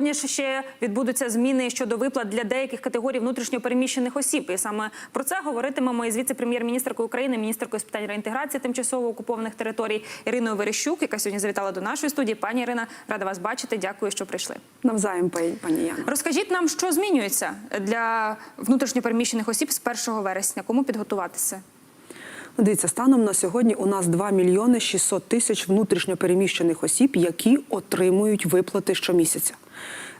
Сьогодні ще відбудуться зміни щодо виплат для деяких категорій внутрішньопереміщених осіб. І саме про це говоритимемо із віце-прем'єр-міністркою України, міністеркою з питань реінтеграції тимчасово окупованих територій Іриною Верещук, яка сьогодні завітала до нашої студії. Пані Ірина, рада вас бачити. Дякую, що прийшли. Навзаєм, пані Яна. Розкажіть нам, що змінюється для внутрішньопереміщених осіб з 1 вересня. Кому підготуватися? Дивіться, станом на сьогодні у нас 2 мільйони 600 тисяч внутрішньопереміщених осіб, які отримують виплати щомісяця.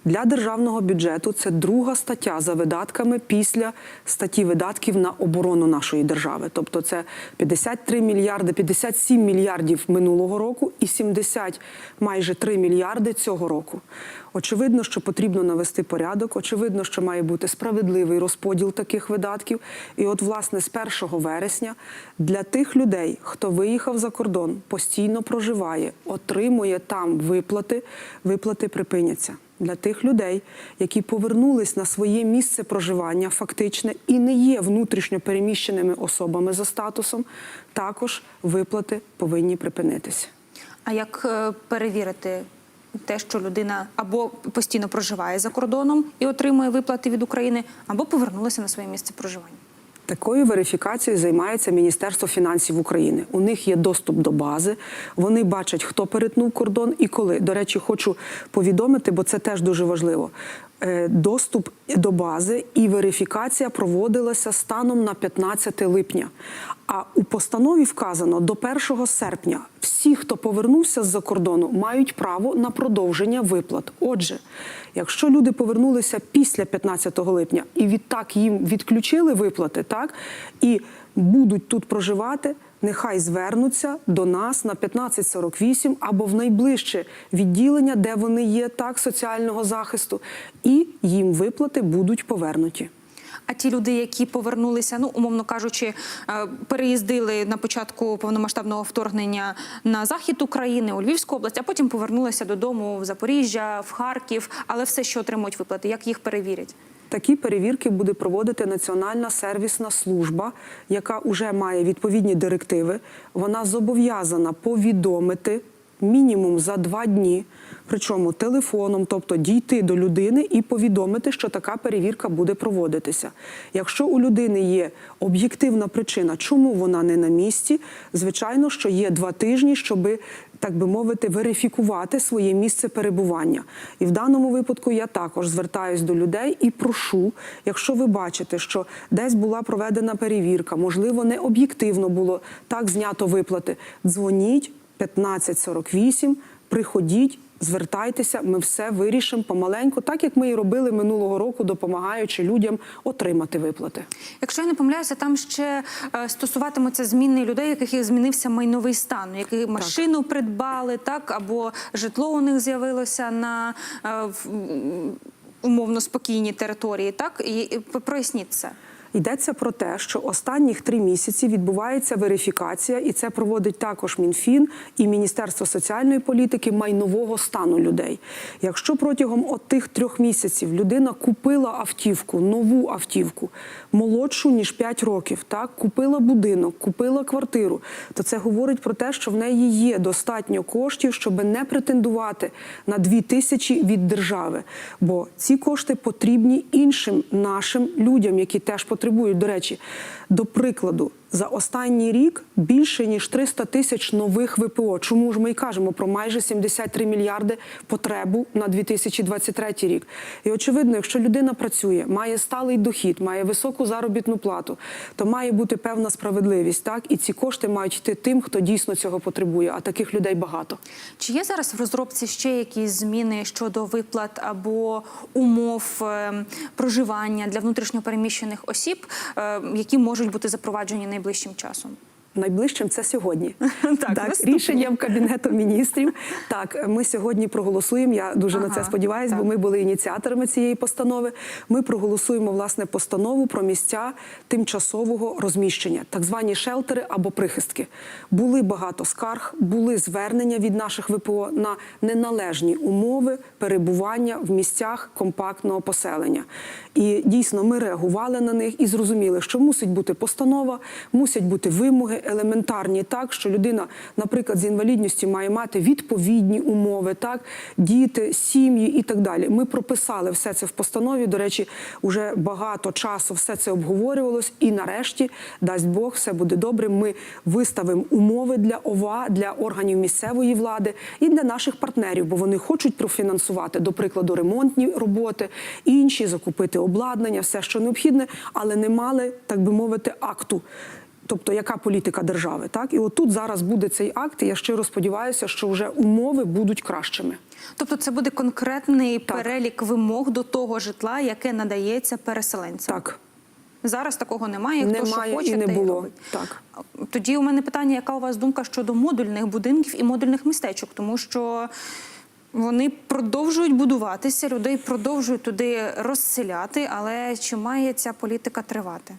Для державного бюджету це друга стаття за видатками після статті видатків на оборону нашої держави. Тобто це 53 мільярди, 57 мільярдів минулого року і 70 майже 3 мільярди цього року. Очевидно, що потрібно навести порядок. Очевидно, що має бути справедливий розподіл таких видатків. І от, власне, з 1 вересня для тих людей, хто виїхав за кордон, постійно проживає, отримує там виплати, виплати припиняться. Для тих людей, які повернулись на своє місце проживання, фактичне і не є внутрішньо переміщеними особами за статусом, також виплати повинні припинитися. А як е, перевірити те, що людина або постійно проживає за кордоном і отримує виплати від України, або повернулася на своє місце проживання? Такою верифікацією займається Міністерство фінансів України. У них є доступ до бази. Вони бачать, хто перетнув кордон і коли. До речі, хочу повідомити, бо це теж дуже важливо. Е, Доступ до бази і верифікація проводилася станом на 15 липня. А у постанові вказано до 1 серпня всі, хто повернувся з-за кордону, мають право на продовження виплат. Отже, якщо люди повернулися після 15 липня і відтак їм відключили виплати, так і будуть тут проживати. Нехай звернуться до нас на 1548 або в найближче відділення, де вони є так соціального захисту, і їм виплати будуть повернуті. А ті люди, які повернулися, ну умовно кажучи, е, переїздили на початку повномасштабного вторгнення на захід України у Львівську область, а потім повернулися додому в Запоріжжя, в Харків, але все, що отримують виплати, як їх перевірять? Такі перевірки буде проводити Національна сервісна служба, яка вже має відповідні директиви. Вона зобов'язана повідомити мінімум за два дні, причому телефоном, тобто дійти до людини і повідомити, що така перевірка буде проводитися. Якщо у людини є об'єктивна причина, чому вона не на місці, звичайно, що є два тижні, щоби так би мовити, верифікувати своє місце перебування. І в даному випадку я також звертаюсь до людей і прошу, якщо ви бачите, що десь була проведена перевірка, можливо, не об'єктивно було так знято виплати, дзвоніть 1548, приходіть. Звертайтеся, ми все вирішимо помаленьку, так як ми і робили минулого року, допомагаючи людям отримати виплати. Якщо я не помиляюся, там ще е, стосуватиметься зміни людей, яких змінився майновий стан, які машину придбали, так або житло у них з'явилося на е, умовно спокійній території. Так і і проясніть це. Йдеться про те, що останніх три місяці відбувається верифікація, і це проводить також Мінфін і Міністерство соціальної політики майнового стану людей. Якщо протягом от тих трьох місяців людина купила автівку, нову автівку, молодшу ніж 5 років, так купила будинок, купила квартиру, то це говорить про те, що в неї є достатньо коштів, щоб не претендувати на 2 тисячі від держави. Бо ці кошти потрібні іншим нашим людям, які теж потребують. До речі, до прикладу, за останній рік більше ніж 300 тисяч нових ВПО. Чому ж ми й кажемо про майже 73 мільярди потребу на 2023 рік? І очевидно, якщо людина працює, має сталий дохід, має високу заробітну плату, то має бути певна справедливість. Так і ці кошти мають йти тим, хто дійсно цього потребує. А таких людей багато. Чи є зараз в розробці ще якісь зміни щодо виплат або умов е, проживання для внутрішньопереміщених осіб, е, які можуть бути запроваджені найближчим часом? Найближчим це сьогодні. Так, наступні. рішенням кабінету міністрів. Так, ми сьогодні проголосуємо. Я дуже на це Ага, сподіваюся, бо ми були ініціаторами цієї постанови. Ми проголосуємо власне постанову про місця тимчасового розміщення, так звані шелтери або прихистки. Були багато скарг, були звернення від наших ВПО на неналежні умови перебування в місцях компактного поселення. І дійсно ми реагували на них і зрозуміли, що мусить бути постанова, мусять бути вимоги. Елементарні, так що людина, наприклад, з інвалідністю має мати відповідні умови, так діти, сім'ї і так далі. Ми прописали все це в постанові. До речі, вже багато часу все це обговорювалось, і нарешті, дасть Бог, все буде добре. Ми виставимо умови для ОВА, для органів місцевої влади і для наших партнерів, бо вони хочуть профінансувати, до прикладу, ремонтні роботи, інші закупити обладнання, все, що необхідне, але не мали, так би мовити, акту. Тобто, яка політика держави, так і отут зараз буде цей акт. І я щиро сподіваюся, що вже умови будуть кращими. Тобто, це буде конкретний Так. перелік вимог до того житла, яке надається переселенцям. Так Зараз такого немає. Хто Немає що хоче, і не те було. робить. Так. Тоді у мене питання: яка у вас думка щодо модульних будинків і модульних містечок? Тому що вони продовжують будуватися, людей продовжують туди розселяти, але чи має ця політика тривати?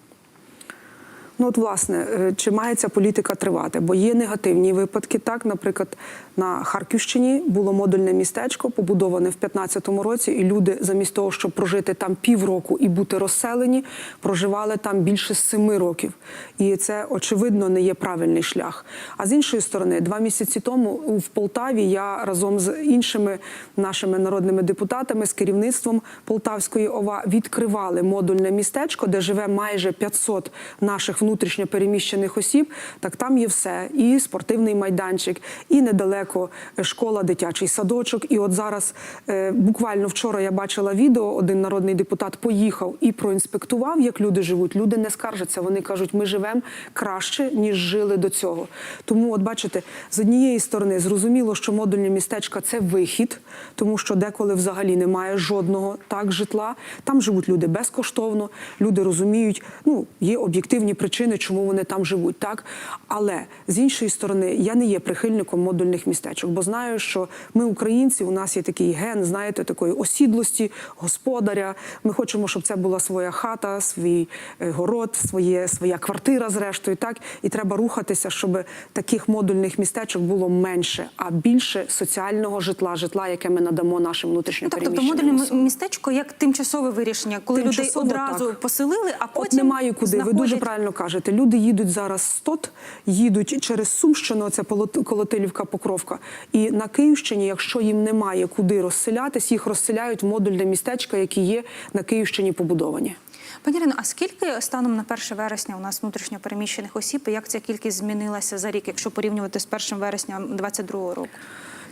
Ну от власне, е, чи має ця політика тривати? Бо є негативні випадки. Так, наприклад, на Харківщині було модульне містечко, побудоване в 15-му році, і люди, замість того, щоб прожити там півроку і бути розселені, проживали там більше семи років. І це очевидно не є правильний шлях. А з іншої сторони, два місяці тому в Полтаві я разом з іншими нашими народними депутатами з керівництвом Полтавської ОВА відкривали модульне містечко, де живе майже 500 наших внутрішньо переміщених осіб. Так там є все: і спортивний майданчик, і недалеко школа, дитячий садочок. І от зараз е, буквально вчора я бачила відео. Один народний депутат поїхав і проінспектував, як люди живуть. Люди не скаржаться. Вони кажуть, ми живемо краще ніж жили до цього. Тому, от бачите, з однієї сторони зрозуміло, що модульні містечка це вихід, тому що деколи взагалі немає жодного так житла. Там живуть люди безкоштовно. Люди розуміють, ну є об'єктивні причини, чому вони там живуть. Так, але з іншої сторони, я не є прихильником модульних містечок, бо знаю, що ми, українці, у нас є такий ген, знаєте, такої осідлості, господаря. Ми хочемо, щоб це була своя хата, свій е, город, своє, своя квартира, зрештою, так і треба рухатися, щоб таких модульних містечок було менше, а більше соціального житла, житла, яке ми надамо нашим Ну, внутрішньо так, тобто модульне містечко як тимчасове вирішення, коли Тимчасово, людей одразу так. поселили, а От потім немає куди. Ви дуже знаходять- правильно кажете. Люди їдуть зараз з ТОТ, їдуть через Сумщину, це Колотилівка, Покровка. І на Київщині, якщо їм немає куди розселятись, їх розселяють в модульне містечка, які є на Київщині побудовані. Пані Ірино, а скільки станом на 1 вересня у нас внутрішньо переміщених осіб? І як ця кількість змінилася за рік, якщо порівнювати з 1 вересня 2022 року?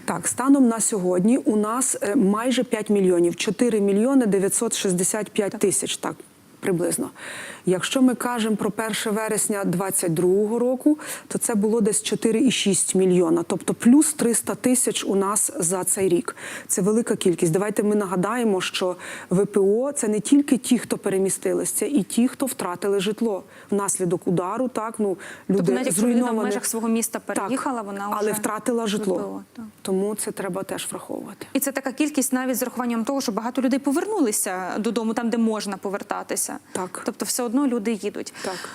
Так, станом на сьогодні у нас е, майже 5 мільйонів, 4 мільйони 965 тисяч. Так. Приблизно, якщо ми кажемо про 1 вересня 2022 року, то це було десь 4,6 мільйона, тобто плюс 300 тисяч у нас за цей рік. Це велика кількість. Давайте ми нагадаємо, що ВПО це не тільки ті, хто перемістились, це і ті, хто втратили житло внаслідок удару. Так ну люди Тобто навіть якщо людина в зруйновані. межах свого міста переїхала, Так, вона але вже втратила житло. ВПО, так. Тому це треба теж враховувати. І це така кількість навіть з урахуванням того, що багато людей повернулися додому, там де можна повертатися. Так. Тобто, все одно люди їдуть. Так.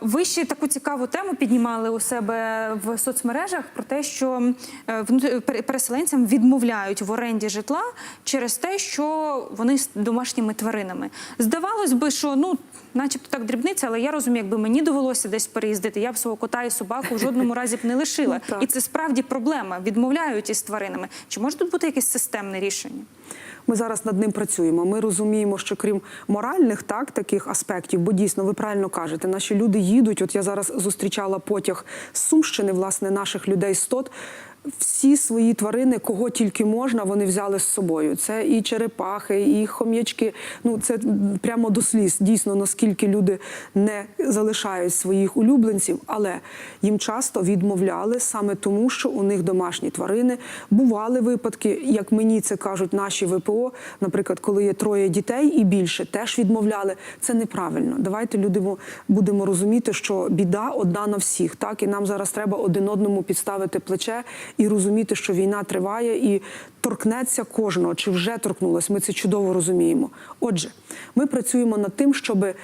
Ви ще таку цікаву тему піднімали у себе в соцмережах про те, що е, переселенцям відмовляють в оренді житла через те, що вони з домашніми тваринами. Здавалось би, що ну. Начебто так дрібниця, але я розумію, якби мені довелося десь переїздити, я б свого кота і собаку в жодному разі б не лишила. Ну. І це справді проблема. Відмовляють із тваринами. Чи може тут бути якесь системне рішення? Ми зараз над ним працюємо. Ми розуміємо, що крім моральних так таких аспектів, бо дійсно ви правильно кажете, наші люди їдуть. От я зараз зустрічала потяг з Сумщини, власне, наших людей з ТОТ. Всі свої тварини, кого тільки можна, вони взяли з собою. Це і черепахи, і хом'ячки. Ну це прямо до сліз. Дійсно, наскільки люди не залишають своїх улюбленців, але їм часто відмовляли саме тому, що у них домашні тварини. Бували випадки, як мені це кажуть наші ВПО, наприклад, коли є троє дітей і більше, теж відмовляли. Це неправильно. Давайте люди будемо розуміти, що біда одна на всіх. Так і нам зараз треба один одному підставити плече і розуміти, що війна триває і торкнеться кожного, чи вже торкнулась. Ми це чудово розуміємо. Отже, ми працюємо над тим, щоби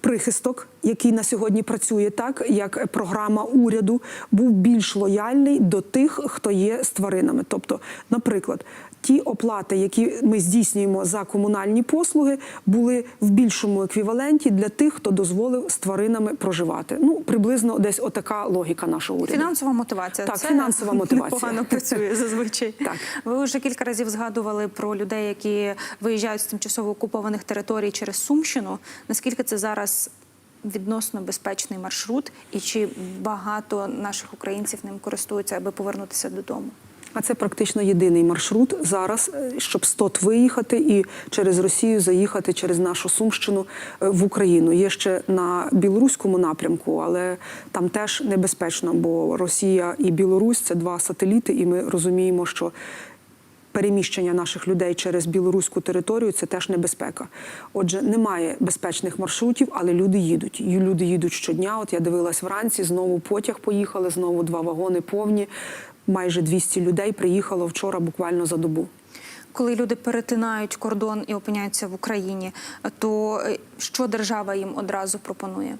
прихисток, який на сьогодні працює, так як програма уряду, був більш лояльний до тих, хто є з тваринами. Тобто, наприклад, ті оплати, які ми здійснюємо за комунальні послуги, були в більшому еквіваленті для тих, хто дозволив з тваринами проживати. Ну приблизно десь отака логіка нашого уряду. Фінансова мотивація. Так, Це фінансова мотивація. Непогано працює зазвичай. Так. Ви вже кілька разів згадували про людей, які виїжджають з тимчасово окупованих територій через Сумщину. Наскільки це зараз відносно безпечний маршрут, і чи багато наших українців ним користуються, аби повернутися додому? А це практично єдиний маршрут зараз, е, щоб з ТОТ виїхати і через Росію заїхати через нашу Сумщину е, в Україну. Є ще на білоруському напрямку, але там теж небезпечно, бо Росія і Білорусь це два сателіти, і ми розуміємо, що. Переміщення наших людей через білоруську територію це теж небезпека. Отже, немає безпечних маршрутів, але люди їдуть. І люди їдуть щодня. От я дивилась вранці, знову потяг поїхали, знову два вагони повні. Майже 200 людей приїхало вчора буквально за добу. Коли люди перетинають кордон і опиняються в Україні, то е, що держава їм одразу пропонує?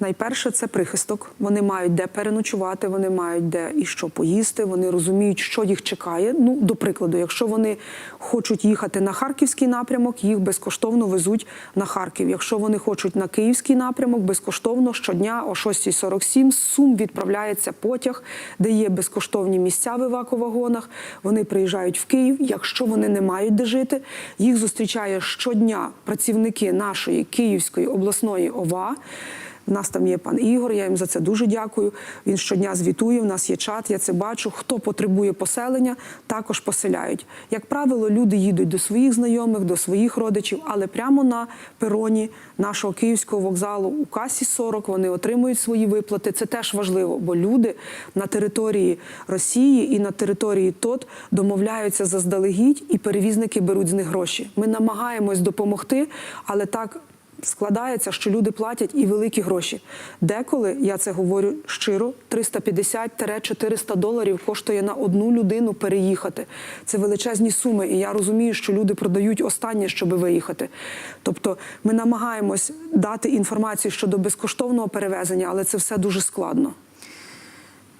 Найперше це прихисток. Вони мають де переночувати, вони мають де і що поїсти. Вони розуміють, що їх чекає. Ну, до прикладу, якщо вони хочуть їхати на харківський напрямок, їх безкоштовно везуть на Харків. Якщо вони хочуть на київський напрямок, безкоштовно щодня о 6.47 з Сум відправляється потяг, де є безкоштовні місця в евакувагонах. Вони приїжджають в Київ. Якщо вони не мають де жити, їх зустрічає щодня працівники нашої Київської обласної ОВА. У нас там є пан Ігор, я їм за це дуже дякую. Він щодня звітує. У нас є чат, я це бачу. Хто потребує поселення, також поселяють. Як правило, люди їдуть до своїх знайомих, до своїх родичів, але прямо на пероні нашого київського вокзалу у касі 40 вони отримують свої виплати. Це теж важливо, бо люди на території Росії і на території ТОТ домовляються заздалегідь, і перевізники беруть з них гроші. Ми намагаємось допомогти, але так складається, що люди платять і великі гроші. Деколи, я це говорю щиро, 350-400 доларів коштує на одну людину переїхати. Це величезні суми, і я розумію, що люди продають останнє, щоб виїхати. Тобто ми намагаємось дати інформацію щодо безкоштовного перевезення, але це все дуже складно.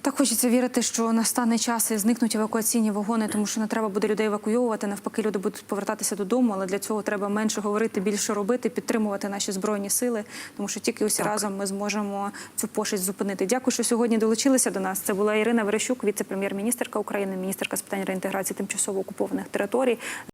Так хочеться вірити, що настане час і зникнуть евакуаційні вагони, тому що не треба буде людей евакуйовувати. Навпаки, люди будуть повертатися додому, але для цього треба менше говорити, більше робити, підтримувати наші збройні сили, тому що тільки усі Так. разом ми зможемо цю пошесть зупинити. Дякую, що сьогодні долучилися до нас. Це була Ірина Верещук, віце-прем'єр-міністерка України, міністерка з питань реінтеграції тимчасово окупованих територій.